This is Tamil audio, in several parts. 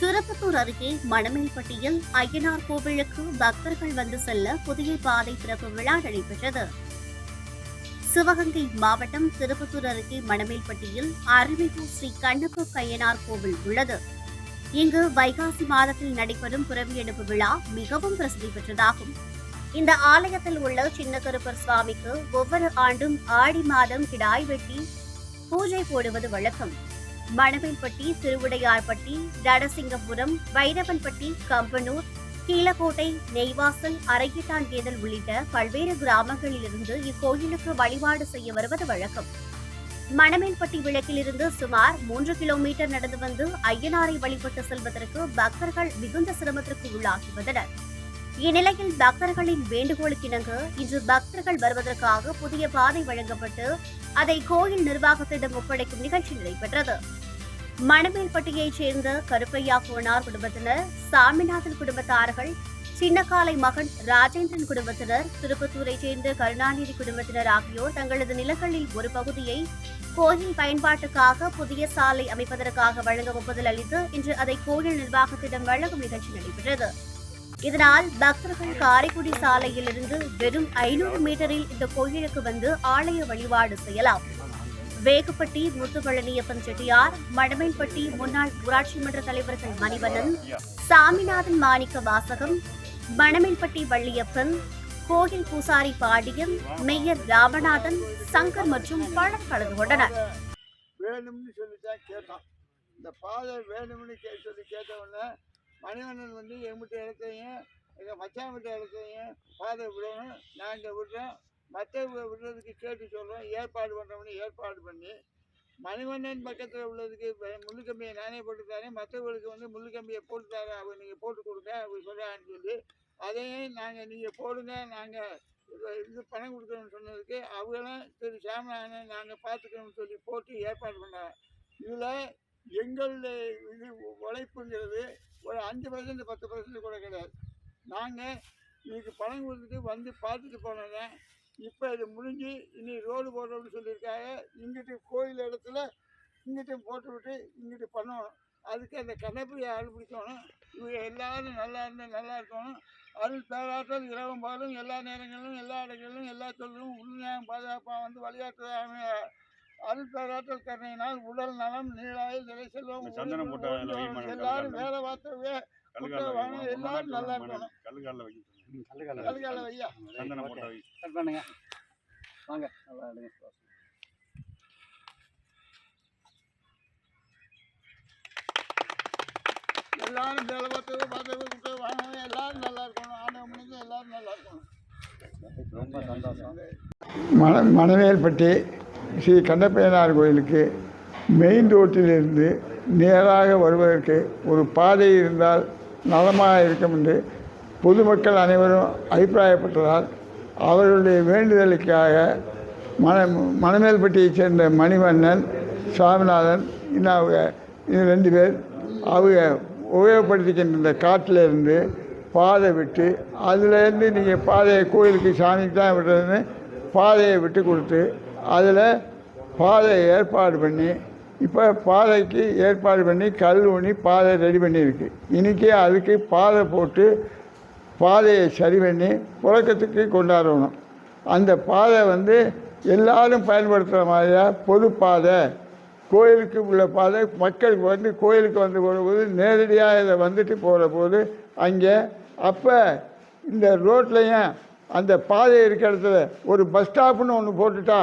திருப்பத்தூர் அருகே மணமேல்பட்டியில் ஐயனார் கோவிலுக்கு பக்தர்கள் வந்து செல்ல புதிய பாதை திறப்பு விழா நடைபெற்றது. சிவகங்கை மாவட்டம் திருப்பத்தூர் அருகே மணமேல்பட்டியில் அருள்மிகு ஸ்ரீ கண்ணப்ப கையனார் கோவில் உள்ளது. இங்கு வைகாசி மாதத்தில் நடைபெறும் பிறவி எடுப்பு விழா மிகவும் பிரசித்தி பெற்றதாகும். இந்த ஆலயத்தில் உள்ள சின்ன கருப்பர் சுவாமிக்கு ஒவ்வொரு ஆண்டும் ஆடி மாதம் கிடாய் வெட்டி பூஜை போடுவது வழக்கம். மணவன்பட்டி திருவுடையார்பட்டி தடசிங்கபுரம் வைரவன்பட்டி கம்பனூர் கீழக்கோட்டை நெய்வாசல் அரைகிட்டான்கேதல் உள்ளிட்ட பல்வேறு கிராமங்களிலிருந்து இக்கோயிலுக்கு வழிபாடு செய்ய வருவது வழக்கம். மணமேல்பட்டி விளக்கிலிருந்து சுமார் மூன்று கிலோமீட்டர் நடந்து வந்து ஐயனாரை வழிபட்டு செல்வதற்கு பக்தர்கள் மிகுந்த சிரமத்திற்கு உள்ளாகி வந்தனர். இந்நிலையில் பக்தர்களின் வேண்டுகோளுக்கிணங்க இன்று பக்தர்கள் வருவதற்காக புதிய பாதை வழங்கப்பட்டு அதை கோயில் நிர்வாகத்திடம் ஒப்படைக்கும் நிகழ்ச்சி நடைபெற்றது. மணமேல்பட்டியைச் சேர்ந்த கருப்பையா கோனார் குடும்பத்தினர் சாமிநாதன் குடும்பத்தார்கள் சின்னக்காலை மகன் ராஜேந்திரன் குடும்பத்தினர் திருப்பத்தூரைச் சேர்ந்த கருணாநிதி குடும்பத்தினர் ஆகியோர் தங்களது நிலங்களில் ஒரு பகுதியை கோயில் பயன்பாட்டுக்காக புதிய சாலை அமைப்பதற்காக வழங்க ஒப்புதல் அளித்து இன்று அதை கோயில் நிர்வாகத்திடம் வழங்கும் நிகழ்ச்சி நடைபெற்றது. இதனால் பக்தர்கள் காரைக்குடி சாலையிலிருந்து வெறும் ஐநூறு மீட்டரில் இந்த கோயிலுக்கு வந்து ஆலய வழிபாடு செய்யலாம். வேகுப்பட்டி முத்துபழனியப்பன் செட்டியார் மடமேல்பட்டி முன்னாள் ஊராட்சி மன்ற தலைவர்கள் மணிவண்ணன் சாமிநாதன் மாணிக்க வாசகம் மணமேல்பட்டி வள்ளியப்பன் கோயில் பூசாரி பாடியம் மேயர் ராமநாதன் சங்கர் மற்றும் பலர் கலந்து கொண்டனர். வேணும்னு சொல்லி தான் கேட்டோம் இந்த பாதை வேணும்னு சொல்லி கேட்ட உடனே மணிவண்ணன் வந்து எங்கிட்ட இடத்தையும் எங்கள் மச்சான் வீட்டு இடத்தையும் பாதை விடணும் நாங்கள் விடுறோம் மற்ற விடுறதுக்கு கேட்டு சொல்கிறோம் ஏற்பாடு பண்ணுறோம்னு ஏற்பாடு பண்ணி மணிவண்ணன் பக்கத்தில் உள்ளதுக்கு முள்ளுக்கம்பியை நானே போட்டு தரேன் மற்றவங்களுக்கு வந்து முள்ளுக்கம்பியை போட்டு தரேன் அவர் நீங்கள் போட்டு கொடுங்க அவங்க சொல்கிறான்னு சொல்லி அதையும் நாங்கள் நீங்கள் போடுங்க நாங்கள் இது பணம் கொடுக்குறோன்னு சொன்னதுக்கு அவங்களும் சரி சாமிநாதன் நாங்கள் பார்த்துக்கணும்னு சொல்லி போட்டு ஏற்பாடு பண்ணாங்க. இதில் எங்களுடைய இது உழைப்புங்கிறது ஒரு அஞ்சு பர்சன்ட் பத்து பர்சன்ட் கூட கிடையாது. நாங்கள் இன்னைக்கு பணம் கொடுத்துட்டு வந்து பார்த்துட்டு போனோங்க இப்போ இது முடிஞ்சு இனி ரோடு போடுறோம்னு சொல்லியிருக்காங்க. இங்கிட்டு கோயில் இடத்துல இங்கிட்டும் போட்டு விட்டு இங்கிட்டு பண்ணணும். அதுக்கு அந்த கண்ணப்பிரியை ஆள் பிடிக்கணும். இவங்க எல்லாரும் நல்லா இருந்தால் நல்லா இருக்கணும். அருள் பேராற்றல் இரவும் பாலும் எல்லா நேரங்களிலும் எல்லா இடங்களிலும் எல்லா தொழிலும் உண்மையாக பாதுகாப்பாக வந்து வழிகாட்டுறாங்க. அருள் பேராற்றல் கருணையினால் உடல் நலம் நீளாயில் நிலை செல்வம் எல்லாரும். வேலை பார்த்தவே எல்லாரும் நல்லா இருக்கணும். கல்லுக்கால வைக்க அதுக்கால ஐயா சந்தனம் போட்ட வை கட் பண்ணுங்க. வாங்க. நல்லா எடுங்க எல்லாரும் வேலை பார்த்தவே விட்டு வாங்க எல்லாரும் நல்லா இருக்கணும். ஆண்டவன் முடிஞ்சு எல்லாரும் நல்லா இருக்கணும். ரொம்ப சந்தோஷம். மண மணவேல்பட்டி ஸ்ரீ கண்ணப்பையனார் கோயிலுக்கு மெயின் ரோட்டிலிருந்து நேராக வருவதற்கு ஒரு பாதை இருந்தால் நலமாக இருக்கும் என்று பொதுமக்கள் அனைவரும் அபிப்பிராயப்பட்டதால் அவர்களுடைய வேண்டுதலுக்காக மன மணமேல்பட்டியைச் சேர்ந்த மணிவண்ணன் சாமிநாதன் இன்னும் அவங்க இது ரெண்டு பேர் அவங்க உபயோகப்படுத்திக்கின்ற இந்த பாதை விட்டு அதுலேருந்து நீங்கள் பாதையை கோயிலுக்கு சாமிக்கு தான் விடுறதுன்னு பாதையை விட்டு கொடுத்து அதில் பாதை ஏற்பாடு பண்ணி இப்போ பாதைக்கு ஏற்பாடு பண்ணி கல் ஊனி பாதை ரெடி பண்ணியிருக்கு. இன்றைக்கி அதுக்கு பாதை போட்டு பாதையை சரி பண்ணி புழக்கத்துக்கு கொண்டாடணும். அந்த பாதை வந்து எல்லாரும் பயன்படுத்துகிற மாதிரியாக பொது பாதை. கோயிலுக்கு உள்ள பாதை மக்களுக்கு வந்து கோயிலுக்கு வந்து போகும்போது நேரடியாக இதை வந்துட்டு போகிற போது அங்கே அப்போ இந்த ரோட்லையும் அந்த பாதை இருக்கிற இடத்துல ஒரு பஸ் ஸ்டாப்புன்னு ஒன்று போட்டுட்டா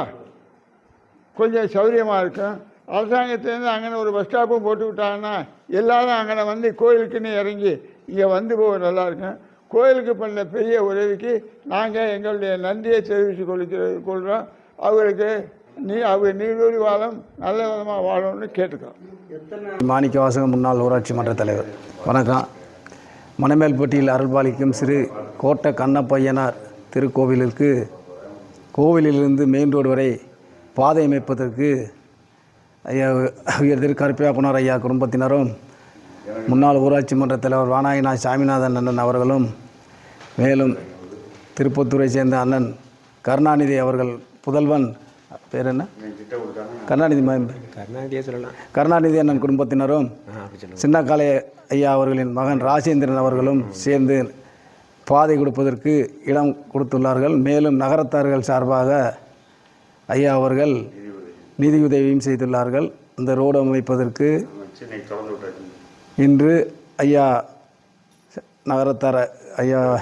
கொஞ்சம் சௌகரியமாக இருக்கும். அரசாங்கத்துலேருந்து அங்கே ஒரு பஸ் ஸ்டாப்பும் போட்டு விட்டாங்கன்னா எல்லாரும் அங்கே வந்து கோயிலுக்குன்னு இறங்கி இங்கே வந்து போக நல்லாயிருக்கும். கோயிலுக்கு பண்ண பெரிய உதவிக்கு நாங்கள் எங்களுடைய நன்றியை தெரிவித்து கொள்கிற கொள்கிறோம் அவங்களுக்கு நீ அவங்க நீடூழி வாழும் நல்ல விதமாக வாழணும்னு கேட்டுக்கிறோம். மாணிக்க வாசகம் முன்னாள் ஊராட்சி மன்ற தலைவர். வணக்கம். மணமேல்பட்டியில் அருள்பாலிக்கும் சிறு கோட்டை கண்ணப்பையனார் திருக்கோவிலிற்கு கோவிலிலிருந்து மெயின் ரோடு வரை பாதை அமைப்பதற்கு ஐயா உயர் திரு கருப்பையாப்பனார் ஐயா குடும்பத்தினரும் முன்னாள் ஊராட்சி மன்ற தலைவர் வானாயினா சாமிநாதன் அண்ணன் அவர்களும் மேலும் திருப்பத்தூரை சேர்ந்த அண்ணன் கருணாநிதி அவர்கள் புதல்வன் பேர் என்ன? கருணாநிதி கருணாநிதியே சொல்லலாம். கருணாநிதி அண்ணன் குடும்பத்தினரும் சின்னக்காலை ஐயா அவர்களின் மகன் ராஜேந்திரன் அவர்களும் சேர்ந்து பாதை கொடுப்பதற்கு இடம் கொடுத்துள்ளார்கள். மேலும் நகரத்தார்கள் சார்பாக ஐயா அவர்கள் நிதியுதவியும் செய்துள்ளார்கள். அந்த ரோடு அமைப்பதற்கு இன்று ஐயா நகரத்தார ஐயா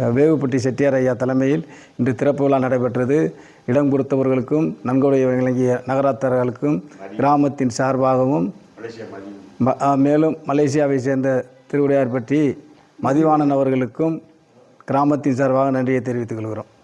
வேவுப்பட்டி செட்டியார் ஐயா தலைமையில் இன்று திறப்பு விழா நடைபெற்றது. இடம் கொடுத்தவர்களுக்கும் நன்கொடை வழங்கிய நகரத்தார்களுக்கும் கிராமத்தின் சார்பாகவும் ம- மேலும் மலேசியாவை சேர்ந்த திருவுடையார்பட்டி மதிவாணன் அவர்களுக்கும் கிராமத்தின் சார்பாக நன்றியை தெரிவித்துக் கொள்கிறோம்.